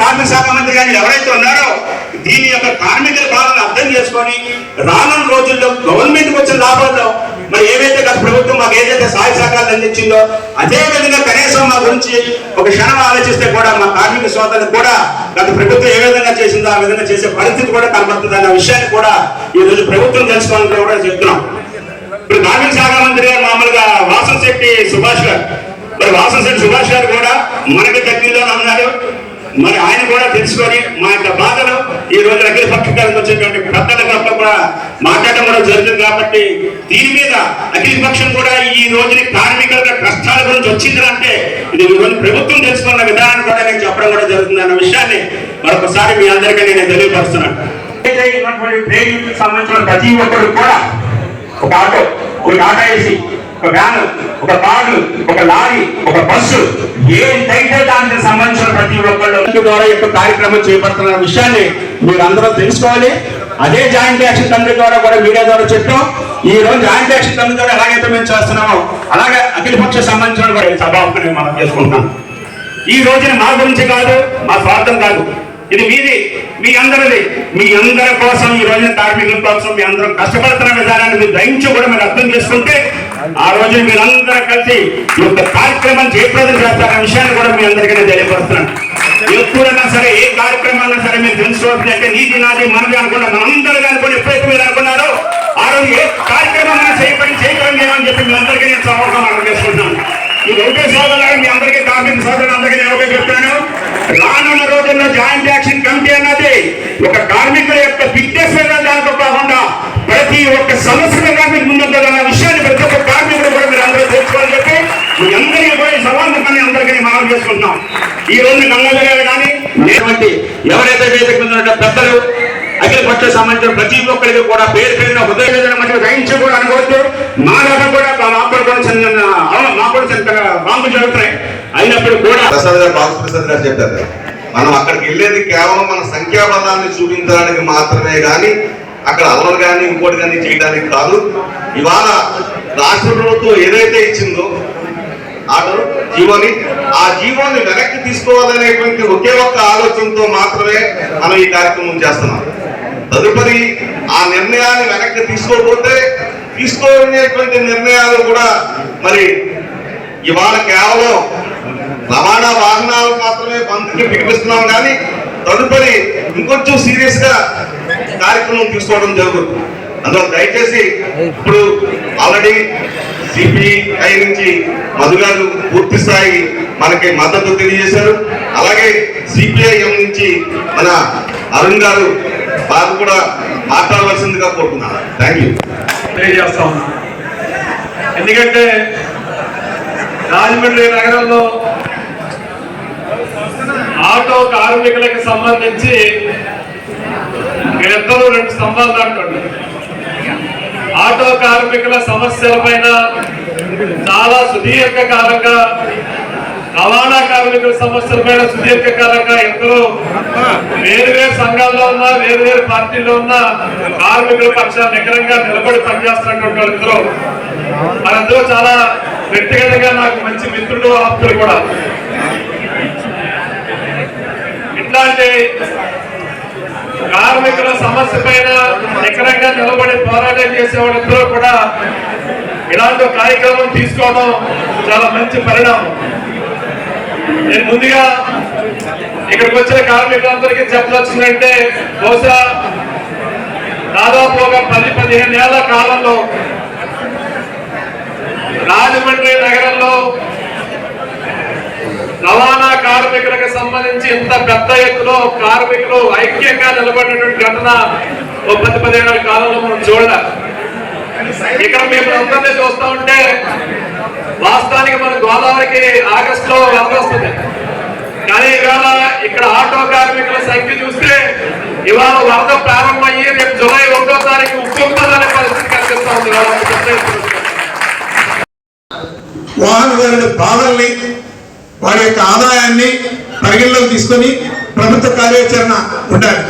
కార్మిక శాఖ మంత్రి గారు ఎవరైతే ఉన్నారో దీని యొక్క కార్మికుల పాలన అర్థం చేసుకొని రానున్న రోజుల్లో గవర్నమెంట్ వచ్చిన లాభాల్లో మరి ఏవైతే గత ప్రభుత్వం మాకు ఏదైతే సహాయ సహకారాలు అందించిందో అదే విధంగా కనీసం మా గురించి ఒక క్షణం ఆలోచిస్తే కూడా మా కార్మిక సోదరులు కూడా గత ప్రభుత్వం ఏ విధంగా చేసిందో ఆ విధంగా చేసే పరిస్థితి కూడా కనబడుతుంది అన్న విషయాన్ని కూడా ఈ రోజు ప్రభుత్వం తెలుసుకోవాలని కూడా చెప్తున్నాం. ఇప్పుడు కార్మిక శాఖ మంత్రి గారు మామూలుగా వాసన శెట్టి సుభాష్ గారు. మరి వాసన శెట్టి సుభాష్ గారు కూడా మనకి తగ్గిందని అన్నారు. మరి ఆయన కూడా తెలుసుకొని మా యొక్క బాధలు ఈ రోజు అఖిల పక్షకాలకు వచ్చేటువంటి పెద్దల కూడా మాట్లాడడం కూడా జరుగుతుంది కాబట్టి దీని మీద అఖిల పక్షం కూడా ఈ రోజుని కార్మికుల కష్టాల గురించి వచ్చింది అంటే ఇది ఈరోజు ప్రభుత్వం తెలుసుకున్న విధానం కూడా నేను చెప్పడం కూడా జరుగుతుంది అన్న విషయాన్ని మరొకసారి మీ అందరికీ నేను తెలియపరుస్తున్నాను. సంబంధించిన ప్రతి ఒక్కరు కూడా ఒక ఆటో ఒక ఆటో వేసి ఒక వ్యాన్ ఒక కారు ఒక లారీ ఒక బస్సు ఏదైతే దానికి సంబంధించిన ప్రతి ఒక్కళ్ళు ద్వారా యొక్క కార్యక్రమం చేపడుతున్న విషయాన్ని మీరు అందరూ తెలుసుకోవాలి. అదే జాయింట్ యాక్షన్ కమిటీ ద్వారా కూడా మీడియా ద్వారా చెప్పాం. ఈ రోజు జాయింట్ యాక్షన్ కమిటీ ద్వారా ఎలాగైతే మేము చేస్తున్నామో అలాగే అఖిల పక్ష సంబంధించిన కూడా ఈ మనం చేసుకుంటున్నాం. ఈ రోజున మా గురించి కాదు మా స్వార్థం కాదు. ఇది మీది మీ అందరిది. మీ అందరి కోసం ఈ రోజున కార్మికుల కోసం మీ అందరం కష్టపడుతున్న విధానాన్ని మీరు దయించి కూడా మీరు అర్థం చేసుకుంటే ఆ రోజు మీరందరూ కలిసి ఈ యొక్క కార్యక్రమం జయప్రదం చేస్తారన్న విషయాన్ని కూడా మీ అందరికీ తెలియపరుస్తున్నాను. ఎప్పుడైనా సరే ఏ కార్యక్రమాలైనా సరే మీరు తెలుసుకోవాలి అంటే నీది నాది మనది అనుకున్నా మనందరూ అనుకుని ఎప్పుడైతే మీరు అనుకున్నారో ఆ రోజు ఏ కార్యక్రమం చేయబడి చేయగలం అని చెప్పి మీ అందరికీ నేను సమూహం అర్థం చేసుకుంటున్నాను. ఈ ఒకటే సోదరులు మీ అందరికీ కార్మిక సోదరులు అందరికీ నేను ఒకటే చెప్తాను రానున్న రోజుల్లో జాయింట్ ఒక కార్మికుల యొక్క ఫిట్నెస్ దానితో కాకుండా ప్రతి ఒక్క సమస్య కార్మిక ముందుంటుందన్న విషయాన్ని ప్రతి ఒక్క కార్మికుడు కూడా మీరు అందరూ తెలుసుకోవాలని చెప్పి మీ అందరికీ కూడా ఈ సవాళ్ళని అందరికీ మనం చేసుకుంటున్నాం. ఈ రోజు గంగాధర్ గారు కానీ లేవంటి ఎవరైతే వేదిక మీద పెద్దలు అఖిల పక్ష సంబంధించిన ప్రతి ఒక్కరికి కూడా పేరు పేరున హృదయ వేదన మధ్య గ్రహించి కూడా అనుకోవచ్చు. మా దగ్గర కూడా మాకు కూడా అవును మాకు కూడా చిన్న రాంపులు జరుగుతున్నాయి. అయినప్పుడు కూడా ప్రసాద్ గారు బాక్స్ ప్రసాద్ గారు చెప్పారు. మనం అక్కడికి వెళ్ళేది కేవలం మన సంఖ్యాబలాన్ని చూపించడానికి మాత్రమే కానీ అక్కడ అల్లరి కానీ ఇంకోటి కానీ చేయడానికి కాదు. ఇవాళ రాష్ట్ర ప్రభుత్వం ఏదైతే ఇచ్చిందో అటు జీవోని ఆ జీవోని వెనక్కి తీసుకోవాలనేటువంటి ఒకే ఒక్క ఆలోచనతో మాత్రమే మనం ఈ కార్యక్రమం చేస్తున్నాం. తదుపరి ఆ నిర్ణయాన్ని వెనక్కి తీసుకోకపోతే తీసుకోనేటువంటి నిర్ణయాలు కూడా మరి ఇవాళ కేవలం రవాణా వాహనాలు మాత్రమే బంద్కి పిలిపిస్తున్నాం కానీ తదుపరి ఇంకొంచెం సీరియస్గా కార్యక్రమం తీసుకోవడం జరుగుతుంది. అందువల్ల దయచేసి ఇప్పుడు ఆల్రెడీ సిపిఐ నుంచి మధు గారు పూర్తి స్థాయి మనకి మద్దతు తెలియజేశారు. అలాగే సిపిఐఎం నుంచి మన అరుణ్ గారు వారు కూడా మాట్లాడవలసిందిగా కోరుతున్నాను. థ్యాంక్ యూ తెలియజేస్తా ఎందుకంటే రాజమండ్రి నగరంలో ఆటో కార్మికులకు సంబంధించి వీళ్ళిద్దరూ రెండు స్తంభాలు దాటుకోండి ఆటో కార్మికుల సమస్యల పైన చాలా సుదీర్ఘ కాలంగా రవాణా కార్మికుల సమస్యల పైన సుదీర్ఘ కాలంగా ఇద్దరు వేరువేరు సంఘాల్లో ఉన్న వేరువేరు పార్టీల్లో ఉన్న కార్మికుల పక్షాన నికరంగా నిలబడి పనిచేస్తున్నటువంటి వాళ్ళిద్దరూ వాళ్ళందరూ చాలా వ్యక్తిగతంగా నాకు మంచి మిత్రుడు ఆప్తులు కూడా. ఇట్లాంటి కార్మికుల సమస్య పైన నికరంగా నిలబడి పోరాటం చేసే వాళ్ళందరూ కూడా ఇలాంటి కార్యక్రమం తీసుకోవడం చాలా మంచి పరిణామం. నేను ముందుగా ఇక్కడికి వచ్చిన కార్మికులందరికీ చెప్పదలుచుకుందంటే బహుశా దాదాపు ఒక పది పదిహేను ఏళ్ళ కాలంలో రాజమండ్రి నగరంలో రవాణా కార్మికులకు సంబంధించి ఇంత పెద్ద ఎత్తులో కార్మికులు ఐక్యంగా నిలబడినటువంటి ఘటన ఒక పది పదిహేడు కాలంలో మనం చూడాలి. ఇక్కడ మేము అందరినీ చూస్తా ఉంటే వాస్తవానికి మన గోదావరికి ఆగస్ట్లో వరద వస్తుంది. కానీ ఇవాళ ఇక్కడ ఆటో కార్మికుల సంఖ్య చూస్తే ఇవాళ వరద ప్రారంభమయ్యి రేపు జూలై ఒకటో తారీఖు ఉప్పుతుందనే పరిస్థితి కనిపిస్తా ఉంది ఇవాళ అంత వారి యొక్క ఆదాయాన్ని పరిగణలోకి తీసుకొని ప్రభుత్వ కార్యాచరణ ఉండాలి.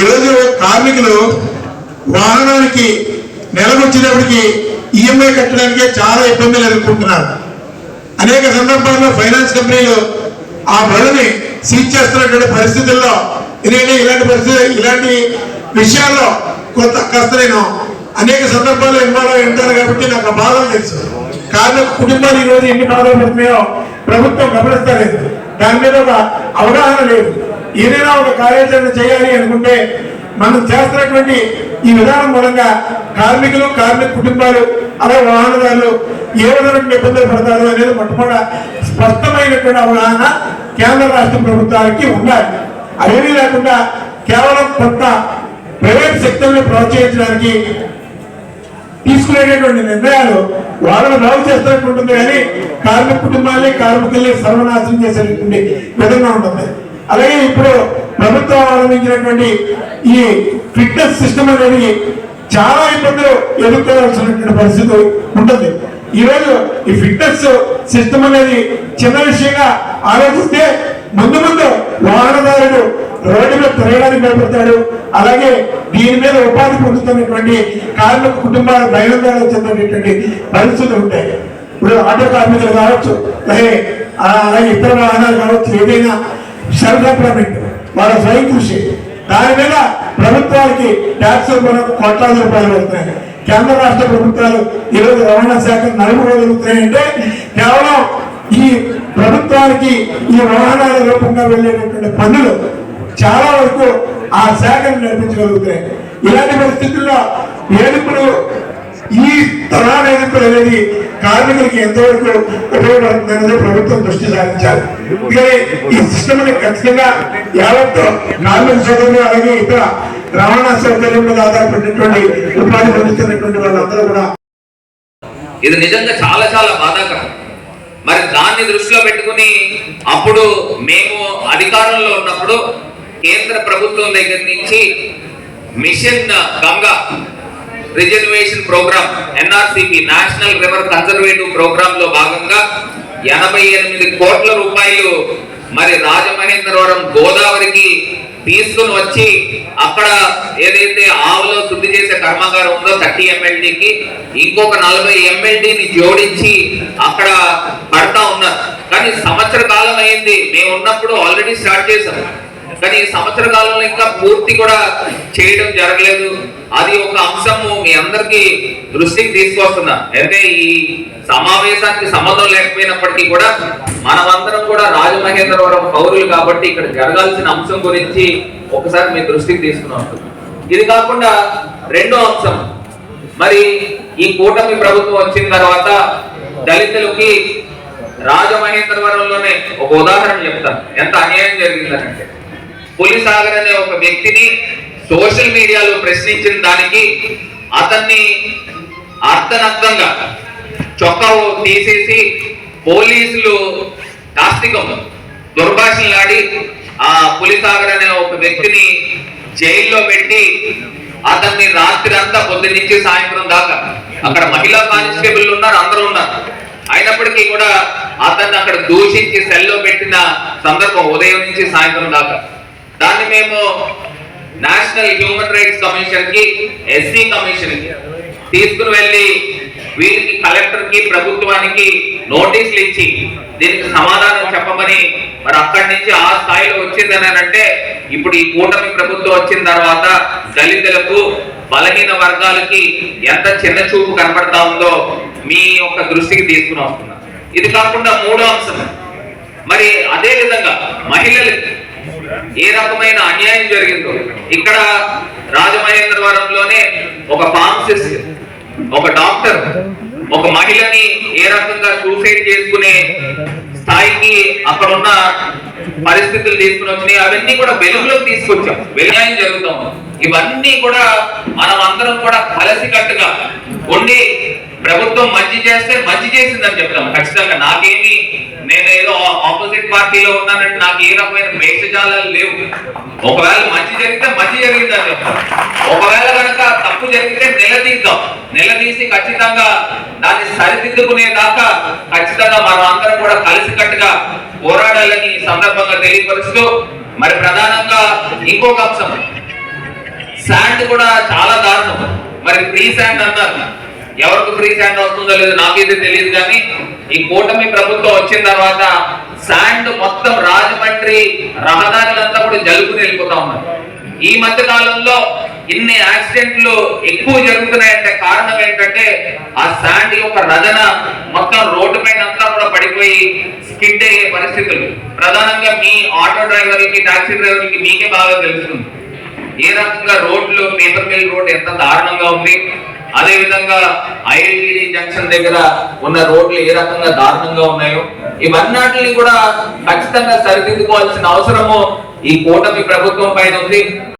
ఈరోజు కార్మికులు వాహనానికి నెలకొచ్చేటప్పటికి ఈఎంఐ కట్టడానికే చాలా ఇబ్బందులు ఎదుర్కొంటున్నారు. అనేక సందర్భాల్లో ఫైనాన్స్ కంపెనీలు ఆ బరువుని సీజ్ చేస్తున్నటువంటి పరిస్థితుల్లో ఎందుకంటే ఇలాంటి పరిస్థితి ఇలాంటి విషయాల్లో కొంత కాస్త నేను అనేక సందర్భాల్లో ఇన్వాల్వ్ అయి ఉంటాను కాబట్టి నాకు ఆ బాధలు తెలుసు. కార్మిక కుటుంబాలు ఈరోజు ఎన్ని బాధలు పడుతున్నాయో ప్రభుత్వం గమనిస్తలేదు. దాని మీద ఒక అవగాహన లేదు. ఏదైనా ఒక కార్యాచరణ చేయాలి అనుకుంటే మనం చేస్తున్నటువంటి ఈ విధానం మూలంగా కార్మికులు కార్మిక కుటుంబాలు అలాగే వాహనదారులు ఏ విధమైన ఇబ్బందులు పడతారు అనేది మొట్టమొదట స్పష్టమైనటువంటి అవగాహన కేంద్ర రాష్ట్ర ప్రభుత్వానికి ఉండాలి. అదేమీ లేకుండా కేవలం కొంత ప్రైవేట్ సెక్టర్ని ప్రోత్సహించడానికి తీసుకునేటటువంటి నిర్ణయాలు వాళ్ళని బాగు చేస్తున్నట్టు ఉంటుంది కానీ కార్మిక కుటుంబాన్ని కార్మికుల్ని సర్వనాశనం చేసేటువంటి విధంగా ఉంటుంది. అలాగే ఇప్పుడు ప్రభుత్వం ఆరంభించినటువంటి ఈ ఫిట్నెస్ సిస్టమ్ అనేది చాలా ఇబ్బందులు ఎదుర్కోవాల్సినటువంటి పరిస్థితి ఉంటుంది. ఈరోజు ఈ ఫిట్నెస్ సిస్టమ్ అనేది చిన్న విషయంగా ఆలోచిస్తే ముందు ముందు వాహనదారుడు రోడ్డు మీద తిరగడానికి భయపడతాడు అలాగే దీని మీద ఉపాధి పొందుతున్నటువంటి కార్మిక కుటుంబాలు బయలుదేరి చెందినటువంటి పరిస్థితులు ఉంటాయి. ఇప్పుడు ఆటో కార్మికులు కావచ్చు అలాగే ఇతర వాహనాలు కావచ్చు ఏదైనా సెల్ఫ్ ఎంప్లాయ్మెంట్ వాళ్ళ స్వయం కృషి. దాని మీద ప్రభుత్వానికి ట్యాక్స్ మనకు కోట్లాది రూపాయలు వెళ్తున్నాయి కేంద్ర రాష్ట్ర ప్రభుత్వాలు ఈరోజు రవాణా శాఖ నలుగుతున్నాయంటే కేవలం ఈ ప్రభుత్వానికి ఈ వాహనాల రూపంగా వెళ్ళేటటువంటి పనులు చాలా వరకు ఆ శాఖను నడిపించగలుగుతాయి ఇలాంటి పరిస్థితుల్లో వేడుకలు ఈ తరాల వేడుకలు అనేది కార్మికులకి ఎంతవరకు ఉపయోగపడుతుందనేది ప్రభుత్వం దృష్టి సారించాలి. ఈ సిస్టమ్ ఖచ్చితంగా యావత్ కార్మిక సోదరులు అలాగే ఇతర రవాణా సౌకర్యం మీద ఆధారపడినటువంటి ఉపాధి పొందుతున్నటువంటి వాళ్ళందరూ కూడా ఇది నిజంగా చాలా చాలా బాధాకరం. మరి దాన్ని దృష్టిలో పెట్టుకుని అప్పుడు మేము అధికారంలో ఉన్నప్పుడు కేంద్ర ప్రభుత్వం దగ్గర నుంచి mission Ganga reservation program NRCP national river conservative ప్రోగ్రామ్లో భాగంగా ఎనభై ఎనిమిది కోట్ల రూపాయలు మరి రాజమహేంద్రవరం గోదావరికి తీసుకుని వచ్చి అక్కడ ఏదైతే ఆవులో శుద్ధి చేసే కర్మాగారం ఉందో థర్టీ ఎంఎల్డీకి ఇంకొక నలభై ఎంఎల్డీని జోడించి అక్కడ పడతా ఉన్నారు. కానీ సంవత్సర కాలం అయింది. మేము ఉన్నప్పుడు ఆల్రెడీ స్టార్ట్ చేశాం. కానీ ఈ సంవత్సర కాలంలో ఇంకా పూర్తి కూడా చేయడం జరగలేదు. అది ఒక అంశము. మీ అందరికి దృష్టికి తీసుకొస్తున్నా. అంటే ఈ సమావేశానికి సంబంధం లేకపోయినప్పటికీ కూడా మనమందరం కూడా రాజమహేంద్రవరం పౌరులు కాబట్టి ఇక్కడ జరగాల్సిన అంశం గురించి ఒకసారి మీ దృష్టికి తీసుకున్నాం ఇది కాకుండా రెండో అంశం. మరి ఈ కూటమి ప్రభుత్వం వచ్చిన తర్వాత దళితులకి రాజమహేంద్రవరంలోనే ఒక ఉదాహరణ చెప్తాను. ఎంత అన్యాయం జరిగిందనంటే పులిసాగర్ అనే ఒక వ్యక్తిని సోషల్ మీడియాలో ప్రశ్నించిన దానికి అతన్ని అర్థనర్థంగా చొక్కా తీసేసి పోలీసులు నాస్తికం దుర్భాషలాడి ఆ పులిసాగర్ అనే ఒక వ్యక్తిని జైల్లో పెట్టి అతన్ని రాత్రి అంతా పొద్దు నుంచి సాయంత్రం దాకా అక్కడ మహిళా కానిస్టేబుల్ ఉన్నారు అందరూ ఉన్నారు. అయినప్పటికీ కూడా అతన్ని అక్కడ దూషించి సెల్లో పెట్టిన సందర్భం ఉదయం నుంచి సాయంత్రం దాకా. దాన్ని మేము నేషనల్ హ్యూమన్ రైట్స్ కమిషన్కి ఎస్సీ కమిషన్కి తీసుకుని వెళ్ళి వీరికి కలెక్టర్కి ప్రభుత్వానికి నోటీసులు ఇచ్చి దీనికి సమాధానం చెప్పమని మరి అక్కడి నుంచి ఆ స్థాయిలో వచ్చిందని అంటే ఇప్పుడు ఈ కూటమి ప్రభుత్వం వచ్చిన తర్వాత దళితులకు బలహీన వర్గాలకి ఎంత చిన్న చూపు కనపడతా ఉందో మీ యొక్క దృష్టికి తీసుకుని వస్తున్నా. ఇది కాకుండా మూడో అంశం. మరి అదే విధంగా మహిళలకి ఏ రకమైన అన్యాయం జరిగిందో. ఇక్కడ రాజమహేంద్రవరంలోనే ఒక ఫార్మసిస్ట్ ఒక డాక్టర్ ఒక మహిళని ఏ రకంగా సూసైడ్ చేసుకునే స్థాయికి అక్కడ ఉన్న పరిస్థితులు తీసుకుని వచ్చినాయి. అవన్నీ కూడా వెలుగులోకి తీసుకొచ్చాం. వెలుగాయం జరుగుతాం ఇవన్నీ కూడా మనం అందరం కూడా కలసికట్టుగా ఉండి ప్రభుత్వం మంచి చేస్తే మంచి చేసిందని చెప్తాం. ఖచ్చితంగా నాకేమి నేను ఏదో ఆపోజిట్ పార్టీలో ఉన్నానంటే నాకు ఏ రకమైన మేషజాలాలు లేవు. ఒకవేళ మంచి జరిగితే మంచి జరిగిందని చెప్తాం ఒకవేళ కనుక తప్పు జరిగితే నిలదీద్దాం. నిలదీసి ఖచ్చితంగా దాన్ని సరిదిద్దుకునే దాకా ఖచ్చితంగా మనం అందరం కూడా కలిసికట్టుగా పోరాడాలని సందర్భంగా తెలియపరుస్తూ మరి ప్రధానంగా ఇంకొక అంశం. శాండ్ కూడా చాలా దారుణం. మరి ఫ్రీ శాండ్ అన్నారు. ఎవరికి ఫ్రీ శాండ్ వస్తుందో లేదో నాకైతే తెలియదు కానీ ఈ కూటమి ప్రభుత్వం వచ్చిన తర్వాత శాండ్ మొత్తం రాజమండ్రి రహదారులంతా కూడా జలుపుని వెళ్ళిపోతా ఉన్నారు. ఈ మధ్య కాలంలో ఇన్ని యాక్సిడెంట్లు ఎక్కువ జరుగుతున్నాయంటే కారణం ఏంటంటే ఆ శాండ్ యొక్క రదన మొత్తం రోడ్డు పైన అంతా కూడా పడిపోయి స్కిడ్ అయ్యే పరిస్థితులు. ప్రధానంగా మీ ఆటో డ్రైవర్లకి టాక్సీ డ్రైవర్లకి మీకే బాగా తెలుస్తుంది. ఏ రకంగా రోడ్లు పేపర్ మిల్ రోడ్ ఎంత దారుణంగా ఉంది. అదే విధంగా ఐఐటి జంక్షన్ దగ్గర ఉన్న రోడ్లు ఏ రకంగా దారుణంగా ఉన్నాయో ఇవన్నిటిని కూడా ఖచ్చితంగా సరిదిద్దుకోవాల్సిన అవసరము ఈ కూటమి ప్రభుత్వం పైన ఉంది.